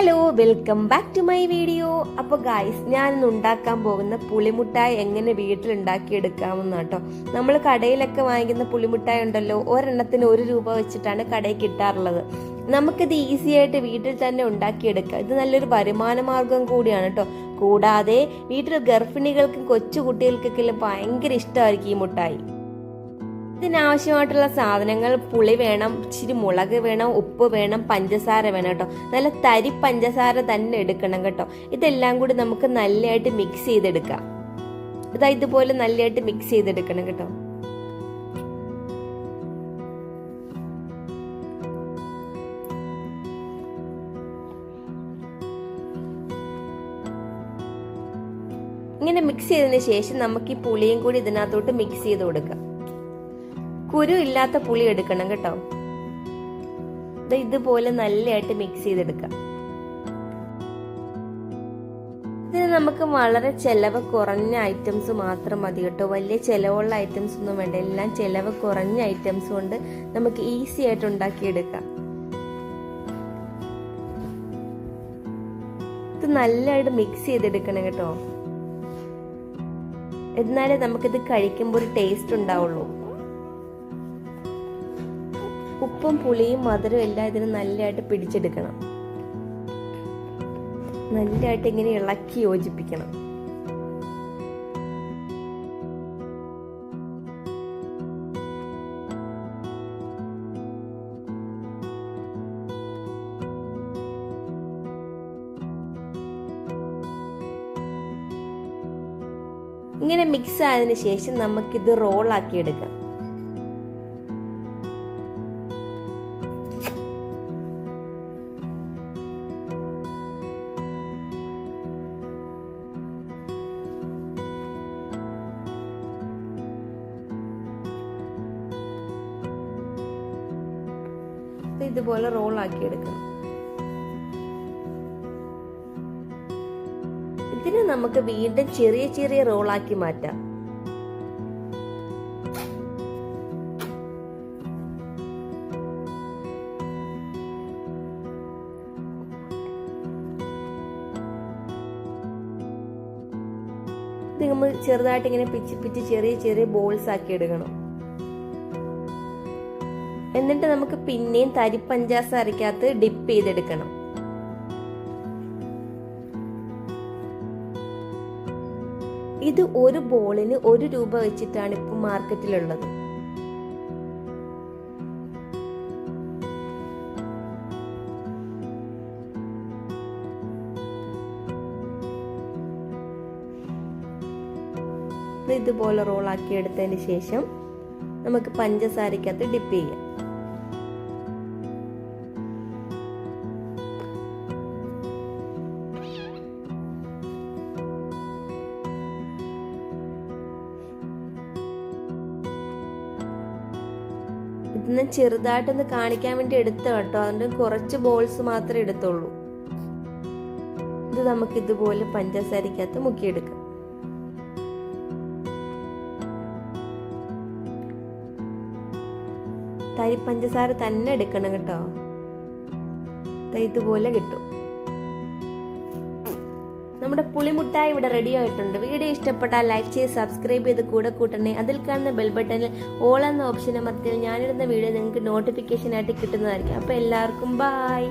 Hello welcome back to my video അപ്പോൾ guys ഞാൻ ഇന്ന് ഉണ്ടാക്കാൻ പോകുന്ന പുളിമുട്ടായി എങ്ങനെ വീട്ടിൽ ഉണ്ടാക്കിയെടുക്കാമെന്ന് കേട്ടോ. നമ്മൾ കടയിലൊക്കെ വാങ്ങിക്കുന്ന പുളിമുട്ടായി ഉണ്ടല്ലോ ഒരെണ്ണത്തിന് ഒരു രൂപ വെച്ചിട്ടാണ് കടയിൽ കിട്ടാറുള്ളത്. നമുക്കിത് ഈസി ആയിട്ട് വീട്ടിൽ തന്നെ ഉണ്ടാക്കിയെടുക്കാം. ഇത് നല്ലൊരു വരുമാന മാർഗം കൂടിയാണ് കേട്ടോ. കൂടാതെ വീട്ടിൽ ഗർഭിണികൾക്കും കൊച്ചു കുട്ടികൾക്കൊക്കെ ഭയങ്കര ഇഷ്ടമായിരിക്കും ഈ മുട്ടായി. ഇതിനാവശ്യമായിട്ടുള്ള സാധനങ്ങൾ പുളി വേണം ഇച്ചിരി മുളക് വേണം ഉപ്പ് വേണം പഞ്ചസാര വേണം കേട്ടോ. നല്ല തരി പഞ്ചസാര തന്നെ എടുക്കണം കേട്ടോ. ഇതെല്ലാം കൂടി നമുക്ക് നല്ലതായിട്ട് മിക്സ് ചെയ്തെടുക്കാം. ഇതാ ഇതുപോലെ നല്ലതായിട്ട് മിക്സ് ചെയ്തെടുക്കണം കേട്ടോ. ഇങ്ങനെ മിക്സ് ചെയ്തതിന് ശേഷം നമുക്ക് ഈ പുളിയും കൂടി ഇതിനകത്തോട്ട് മിക്സ് ചെയ്ത് കൊടുക്കാം. കുരു ഇല്ലാത്ത പുളി എടുക്കണം കേട്ടോ. ഇതുപോലെ നല്ലതായിട്ട് മിക്സ് ചെയ്തെടുക്കാം. ഇതിന് നമുക്ക് വളരെ ചെലവ് കുറഞ്ഞ ഐറ്റംസ് മാത്രം മതി കേട്ടോ. വലിയ ചെലവുള്ള ഐറ്റംസ് ഒന്നും വേണ്ട. എല്ലാം ചെലവ് കുറഞ്ഞ ഐറ്റംസ് കൊണ്ട് നമുക്ക് ഈസി ആയിട്ട് ഉണ്ടാക്കിയെടുക്കാം. ഇത് നല്ലതായിട്ട് മിക്സ് ചെയ്തെടുക്കണം കേട്ടോ. എന്നാലേ നമുക്കിത് കഴിക്കുമ്പോൾ ഒരു ടേസ്റ്റ് ഉണ്ടാവുള്ളൂ. ഉപ്പും പുളിയും മധുരവും എല്ലാം ഇതിന് നല്ലതായിട്ട് പിടിച്ചെടുക്കണം. നല്ലതായിട്ട് ഇങ്ങനെ ഇളക്കി യോജിപ്പിക്കണം. ഇങ്ങനെ മിക്സ് ആയതിനു ശേഷം നമുക്കിത് റോളാക്കി എടുക്കാം ഇതുപോലെ റോൾ ആക്കി എടുക്കണം. ഇതിന് നമുക്ക് വീണ്ടും ചെറിയ ചെറിയ റോളാക്കി മാറ്റാം. നമ്മൾ ചെറുതായിട്ട് ഇങ്ങനെ പിച്ച് പിച്ച് ചെറിയ ചെറിയ ബോൾസ് ആക്കി എടുക്കണം. എന്നിട്ട് നമുക്ക് പിന്നെയും തരിപ്പഞ്ചാസാരക്കകത്ത് ഡിപ്പ് ചെയ്തെടുക്കണം. ഇത് ഒരു ബോളിന് ഒരു രൂപ വെച്ചിട്ടാണ് ഇപ്പൊ മാർക്കറ്റിലുള്ളത്. ഇതുപോലെ റോളാക്കി എടുത്തതിന് ശേഷം നമുക്ക് പഞ്ചസാരക്കകത്ത് ഡിപ്പ് ചെയ്യാം. ഇതിന് ചെറുതായിട്ടൊന്ന് കാണിക്കാൻ വേണ്ടി എടുത്ത കേട്ടോ. അതുകൊണ്ട് കുറച്ച് ബോൾസ് മാത്രമേ എടുത്തുള്ളൂ. ഇത് നമുക്ക് ഇതുപോലെ പഞ്ചസാരക്കകത്ത് മുക്കിയെടുക്കാം. തരി പഞ്ചസാര തന്നെ എടുക്കണം കേട്ടോ. ഇതുപോലെ കിട്ടും. നമ്മുടെ പുളിമുട്ടായി ഇവിടെ റെഡി ആയിട്ടുണ്ട്. വീഡിയോ ഇഷ്ടപ്പെട്ടാൽ ലൈക്ക് ചെയ്ത് സബ്സ്ക്രൈബ് ചെയ്ത് കൂടെ കൂട്ടണേ. അതിൽ കാണുന്ന ബെൽ ബട്ടണിൽ ഓൾ എന്ന ഓപ്ഷൻ അമർത്തിയാൽ ഞാനിടുന്ന വീഡിയോ നിങ്ങൾക്ക് നോട്ടിഫിക്കേഷൻ ആയിട്ട് കിട്ടുന്നതായിരിക്കും. അപ്പോൾ എല്ലാവർക്കും ബായ്